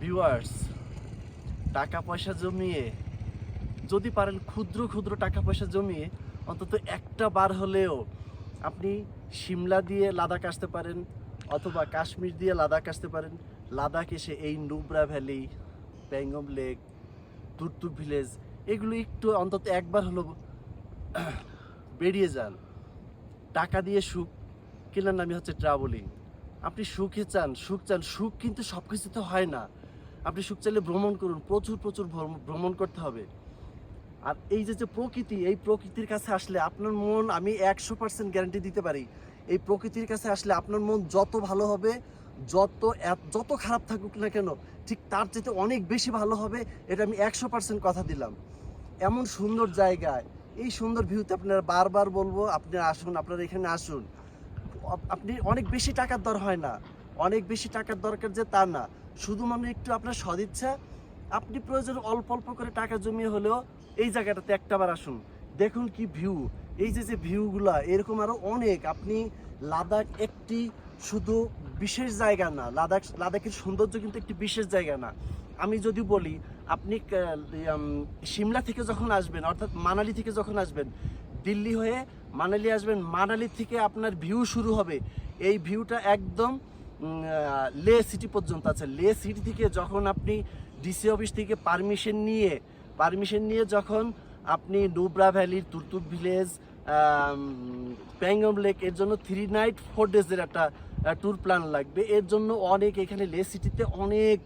Viewers টাকা পয়সা জমিয়ে, যদি পারেন ক্ষুদ্র ক্ষুদ্র টাকা পয়সা জমিয়ে, অন্তত একটা বার হলেও আপনি সিমলা দিয়ে লাদাখ আসতে পারেন অথবা কাশ্মীর দিয়ে লাদাখ আসতে পারেন। লাদাখ এসে এই Nubra valley Pangong lake Turtuk village, এগুলো একটু অন্তত একবার হলো বেরিয়ে যান। টাকা দিয়ে সুখ, কেনার নামই হচ্ছে ট্রাভেলিং আপনি সুখে চান, সুখ চান, সুখ কিন্তু সব কিছুতে হয় না। আপনি সুখ চাইলে ভ্রমণ করুন, প্রচুর প্রচুর ভ্রম- ভ্রমণ করতে হবে। আর এই যে যে প্রকৃতি, এই প্রকৃতির কাছে আসলে আপনার মন আমি একশো পার্সেন্ট গ্যারান্টি দিতে পারি। এই প্রকৃতির কাছে আসলে আপনার মন যত ভালো হবে, যত যত খারাপ থাকুক না কেন, ঠিক তার চেয়ে অনেক বেশি ভালো হবে, এটা আমি একশো পার্সেন্ট কথা দিলাম। এমন সুন্দর জায়গায়, এই সুন্দর ভিউতে আপনারা বারবার বলব আপনারা আসুন, আপনারা এখানে আসুন। আপনি অনেক বেশি টাকার দর হয় না। অনেক বেশি টাকার দরকার যে তা না। শুধুমাত্র একটু আপনার সদিচ্ছা আপনি প্রয়োজন অল্প অল্প করে টাকা জমিয়ে হলেও এই জায়গাটাতে একটাবার আসুন। দেখুন কি ভিউ এই যে যে ভিউগুলা এরকম আরও অনেক। আপনি লাদাখ একটি শুধু বিশেষ জায়গা না, লাদাখ, লাদাখের সৌন্দর্য কিন্তু একটি বিশেষ জায়গা না। আমি যদি বলি, আপনি সিমলা থেকে যখন আসবেন, অর্থাৎ মানালি থেকে যখন আসবেন, দিল্লি হয়ে মানালি আসবেন, মানালি থেকে আপনার ভিউ শুরু হবে। এই ভিউটা একদম লে সিটি পর্যন্ত আছে। লে সিটি থেকে যখন আপনি ডিসি অফিস থেকে পারমিশন নিয়ে পারমিশন নিয়ে যখন আপনি নুব্রা ভ্যালির, তুরতুক ভিলেজ প্যাংগম লেক, এর জন্য থ্রি নাইট ফোর ডেজের একটা ট্যুর প্ল্যান লাগবে। এর জন্য অনেক এখানে লে সিটিতে অনেক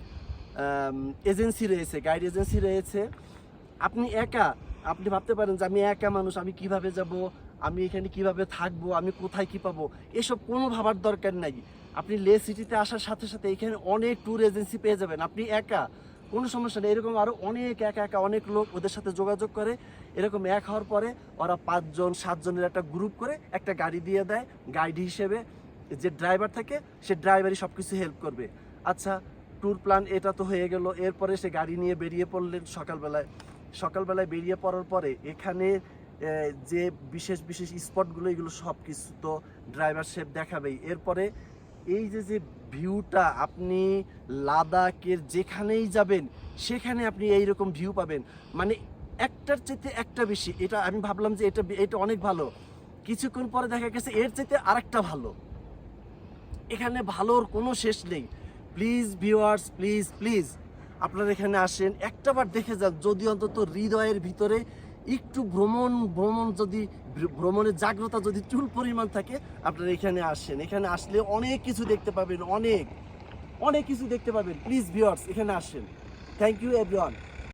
এজেন্সি রয়েছে গাইড এজেন্সি রয়েছে। আপনি একা, আপনি ভাবতে পারেন যে আমি একা মানুষ, আমি কীভাবে যাব? আমি এখানে কীভাবে থাকব, আমি কোথায় কি পাবো, এসব কোনো ভাবার দরকার নাই। আপনি লে সিটিতে আসার সাথে সাথে এখানে অনেক ট্যুর এজেন্সি পেয়ে যাবেন। আপনি একা, কোনো সমস্যা নেই। এরকম আরও অনেক একা একা, অনেক লোক ওদের সাথে যোগাযোগ করে। এরকম এক হওয়ার পরে ওরা পাঁচজন, সাতজনের একটা গ্রুপ করে একটা গাড়ি দিয়ে দেয় গাইড হিসেবে। যে ড্রাইভার থাকে, সে ড্রাইভারই সব কিছু হেল্প করবে। আচ্ছা ট্যুর প্ল্যান এটা তো হয়ে গেল। এরপরে সে গাড়ি নিয়ে বেরিয়ে পড়লেন সকালবেলায়। সকালবেলায় বেরিয়ে পড়ার পরে এখানে যে বিশেষ বিশেষ স্পটগুলো, এগুলো সব কিছু তো ড্রাইভার শেপ দেখাবেই। এরপরে এই যে যে ভিউটা আপনি লাদাখের যেখানেই যাবেন, সেখানে আপনি এই রকম ভিউ পাবেন। মানে একটার চাইতে একটা বেশি। এটা আমি ভাবলাম যে এটা এটা অনেক ভালো। কিছুক্ষণ পরে দেখা গেছে এর চাইতে আরেকটা ভালো। এখানে ভালোর কোনো শেষ নেই। প্লিজ ভিউয়ার্স প্লিজ প্লিজ আপনারা এখানে আসেন। একটাবার দেখে যান, যদি অন্তত হৃদয়ের ভিতরে একটু ভ্রমণ ভ্রমণ যদি, ভ্রমণের জাগ্রতা যদি চুল পরিমাণ থাকে, আপনারা এখানে আসেন। এখানে আসলে অনেক কিছু দেখতে পাবেন, অনেক অনেক কিছু দেখতে পাবেন। প্লিজ ভিউয়ার্স এখানে আসেন। Thank you everyone